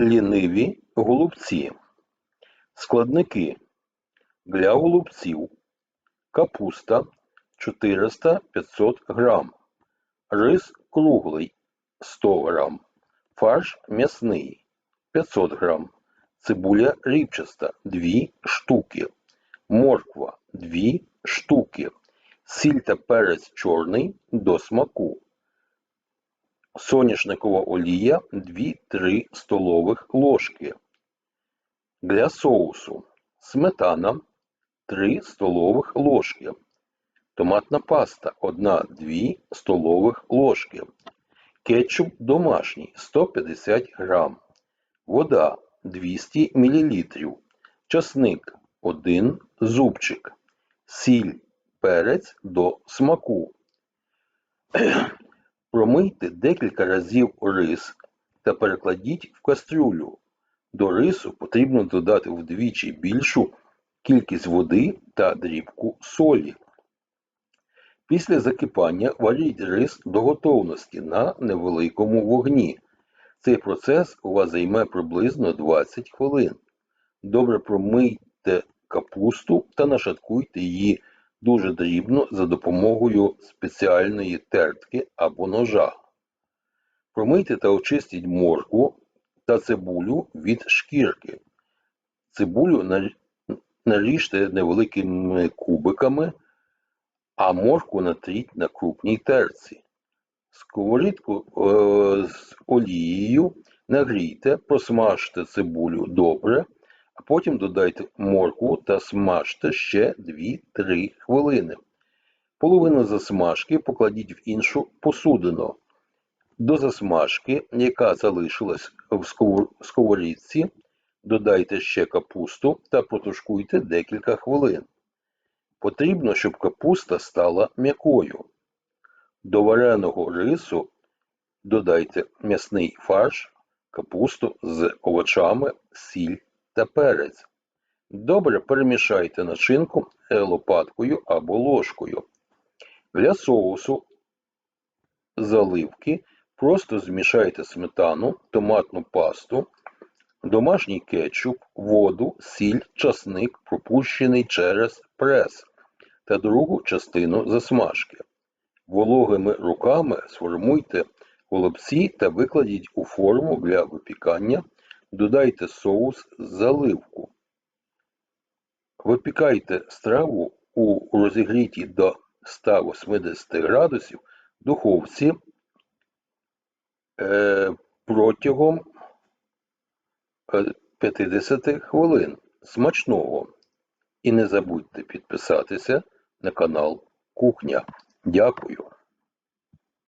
Ліниві голубці. Складники для голубців. Капуста 400-500 грам. Рис круглий 100 грам. Фарш м'ясний 500 грам. Цибуля рібчаста 2 штуки. Морква 2 штуки. Сіль та перець чорний до смаку. Соняшникова олія 2-3 столових ложки. Для соусу сметана 3 столових ложки. Томатна паста 1-2 столових ложки. Кетчуп домашній 150 грам. Вода 200 мл. Часник 1 зубчик. Сіль, перець до смаку. Промийте декілька разів рис та перекладіть в кастрюлю. До рису потрібно додати вдвічі більшу кількість води та дрібку солі. Після закипання варіть рис до готовності на невеликому вогні. Цей процес у вас займе приблизно 20 хвилин. Добре промийте капусту та нашаткуйте її дуже дрібно за допомогою спеціальної тертки або ножа. Промийте та очистіть моркву та цибулю від шкірки. Цибулю наріжте невеликими кубиками, а моркву натріть на крупній терці. Сковорідку е, з олією нагрійте, просмажте цибулю добре, а потім додайте моркву та смажте ще 2-3 хвилини. Половину засмажки покладіть в іншу посудину. До засмажки, яка залишилась в сковорідці, додайте ще капусту та протушкуйте декілька хвилин. Потрібно, щоб капуста стала м'якою. До вареного рису додайте м'ясний фарш, капусту з овочами, сіль та перець. Добре перемішайте начинку е, лопаткою або ложкою. Для соусу заливки просто змішайте сметану, томатну пасту, домашній кетчуп, воду, сіль, часник, пропущений через прес та другу частину засмажки. Вологими руками сформуйте голубці та викладіть у форму для випікання, додайте соус заливку. Випікайте страву у розігрітій до 180 градусів духовці е, протягом е, 50 хвилин. Смачного! І не забудьте підписатися на канал Кухня. Дякую.